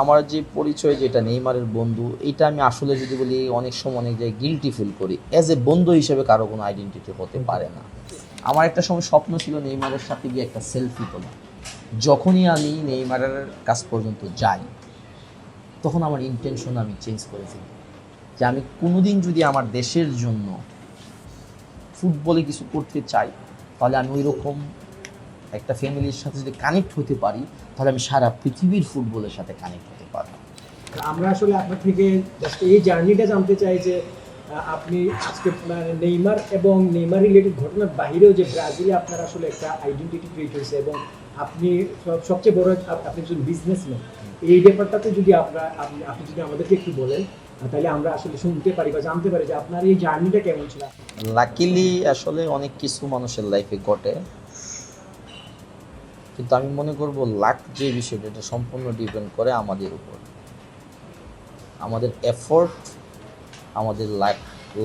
আমার যে পরিচয় যেটা, নেইমারের বন্ধু, এটা আমি আসলে যদি বলি অনেক সময় অনেক জায়গায় গিলটি ফিল করি। অ্যাজ এ বন্ধু হিসেবে কারও কোনো আইডেন্টিটি হতে পারে না। আমার একটা সময় স্বপ্ন ছিল নেইমারের সাথে গিয়ে একটা সেলফি তোলা। যখনই আমি নেইমারের কাছ পর্যন্ত যাই, তখন আমার ইন্টেনশন আমি চেঞ্জ করে ফেলি। যে আমি কোনোদিন যদি আমার দেশের জন্য ফুটবলে কিছু করতে চাই, তাহলে আমি ওই রকম একটা ফ্যামিলির সাথে যদি কানেক্ট হতে পারি তাহলে আমি সারা পৃথিবীর ফুটবলের সাথে কানেক্ট হতে পারব। আমরা আসলে আপনার থেকে জাস্ট এই জার্নিটা জানতে চাই যে আপনি আজকে নেইমার এবং নেইমার রিলেটেড ঘটনার বাইরেও যে ব্রাজিলে আপনার আসলে একটা আইডেন্টিটি ক্রিয়েট হয়েছে এবং আপনি সব- সবচেয়ে বড় আপ- আপনি একজন বিজনেসম্যান এই ব্যাপারটাতে যদি আমরা আপনি আপনি যদি আমাদেরকে একটু বলেন তাহলে আমরা আসলে শুনতে পারি বা জানতে পারি যে আপনার এই জার্নিটা কেমন ছিল? লাকিলি আসলে অনেক কিছু মানুষের লাইফে ঘটে। কিন্তু আমি মনে করব লাক যে বিষয়টা, এটা সম্পূর্ণ ডিপেন্ড করে আমাদের উপর। আমাদের এফোর্ট আমাদের লাক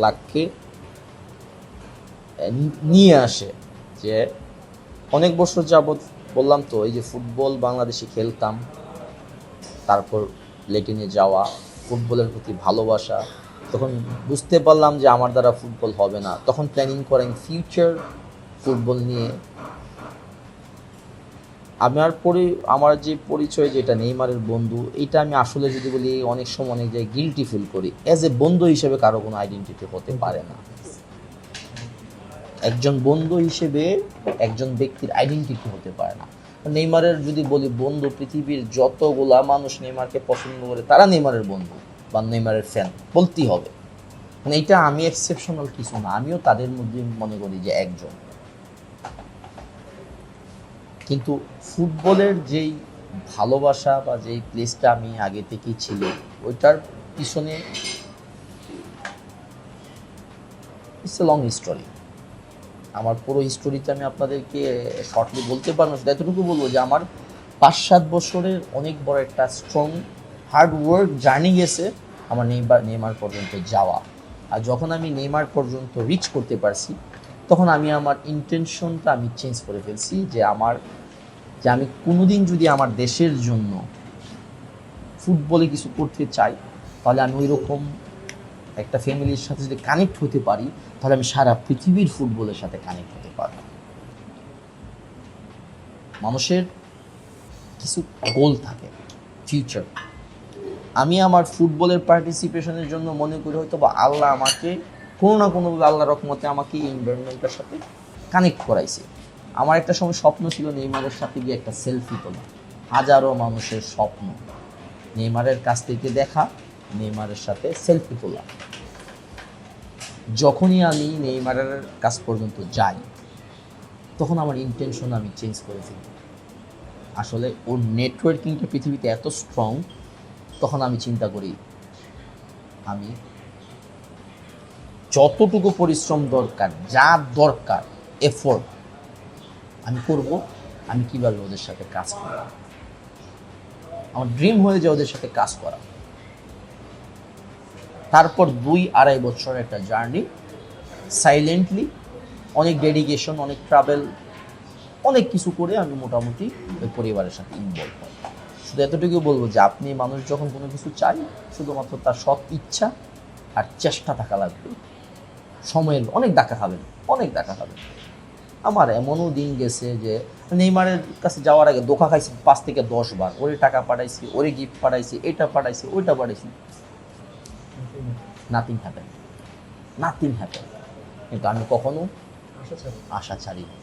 লাককে নিয়ে আসে যে অনেক বছর যাবৎ বললাম তো, এই যে ফুটবল বাংলাদেশে খেলতাম, তারপর লেটিনে যাওয়া, ফুটবলের প্রতি ভালোবাসা, তখন বুঝতে পারলাম যে আমার দ্বারা ফুটবল হবে না। তখন প্ল্যানিং করেন ফিউচার ফুটবল নিয়ে। আমার পরি, আমার যে পরিচয় যেটা, নেইমারের বন্ধু, এটা আমি আসলে যদি বলি, অনেক সময় অনেক জায়গায় গিলটি ফিল করি। অ্যাজ এ বন্ধু হিসেবে কারও কোনো আইডেন্টিটি হতে পারে না। একজন বন্ধু হিসেবে একজন ব্যক্তির আইডেন্টিটি হতে পারে না। নেইমারের যদি বলি, বন্ধু, পৃথিবীর যতগুলা মানুষ নেইমারকে পছন্দ করে, তারা নেইমারের বন্ধু বা নেইমারের ফ্যান বলতেই হবে। মানে এটা আমি এক্সেপশনাল কিছু না, আমিও তাদের মধ্যে মনে করি যে একজন। কিন্তু ফুটবলের যেই ভালোবাসা বা যেই প্লেসটা আমি আগে থেকেই ছিল, ওইটার পিছনে ইটস এ লং হিস্টোরি আমার পুরো হিস্টোরিতে আমি আপনাদেরকে শর্টলি বলতে পারব, শুধু এতটুকু বলব যে আমার পাঁচ সাত বছরের অনেক বড় একটা স্ট্রং হার্ড ওয়ার্ক জার্নি গেছে আমার নেইমার নেইমার পর্যন্ত যাওয়া। আর যখন আমি নেইমার পর্যন্ত রিচ করতে পারছি, তখন আমি আমার ইন্টেনশনটা আমি চেঞ্জ করে ফেলছি যে আমার যে আমি কোনোদিন যদি আমার দেশের জন্য ফুটবলে কিছু করতে চাই, তাহলে আমি ওই রকম একটা ফ্যামিলির সাথে যদি কানেক্ট হতে পারি, তাহলে আমি সারা পৃথিবীর ফুটবলের সাথে কানেক্ট হতে পারব। মানুষের কিছু গোল থাকে ফিউচার আমি আমার ফুটবলের পার্টিসিপেশনের জন্য মনে করি হয়তো বা আল্লাহ আমাকে কোনো না কোনোভাবে আল্লাহ রকমতে আমাকে এই এনভায়রনমেন্টের সাথে কানেক্ট করাইছে। আমার একটা সময় স্বপ্ন ছিল নেইমারের সাথে গিয়ে একটা সেলফি তোলা। হাজারো মানুষের স্বপ্ন। নেইমারের কাছ থেকে দেখা, নেইমারের সাথে সেলফি তোলা। যখনই আমি নেইমারের কাছ পর্যন্ত যাই, তখন আমার ইন্টেনশন আমি চেঞ্জ করে ফেলি। আসলে ওর নেটওয়ার্কিংটা পৃথিবীতে এত স্ট্রং তখন আমি চিন্তা করি, আমি যতটুকু পরিশ্রম দরকার, যা দরকার এফোর্ট আমি করব, আমি কীভাবে ওদের সাথে কাজ করব? আমার ড্রিম হয়ে যায় ওদের সাথে কাজ করা। তারপর দুই আড়াই বছর একটা জার্নি সাইলেন্টলি অনেক ডেডিকেশন অনেক ট্রাভেল অনেক কিছু করে আমি মোটামুটি ওই পরিবারের সাথে ইনভলভ হই। শুধু এতটুকু বলব যে আপনি মানুষ যখন কোনো কিছু চাই, শুধুমাত্র তার সৎ ইচ্ছা আর চেষ্টা থাকা লাগবে। সময়ের অনেক ডাকা খাবেন, অনেক ডাকা খাবেন। আমার এমনও দিন গেছে যে নেইমারের কাছে যাওয়ার আগে দোকা খাইছি পাঁচ থেকে দশ বার। ওরে টাকা পাঠাইছি ওরে গিফট পাঠাইছি এটা পাঠাইছি ওইটা পাঠাইছি। নাথিং হ্যাপেন নাথিং হ্যাপেন কিন্তু আমি কখনো আশা ছাড়া আশা ছাড়ি না।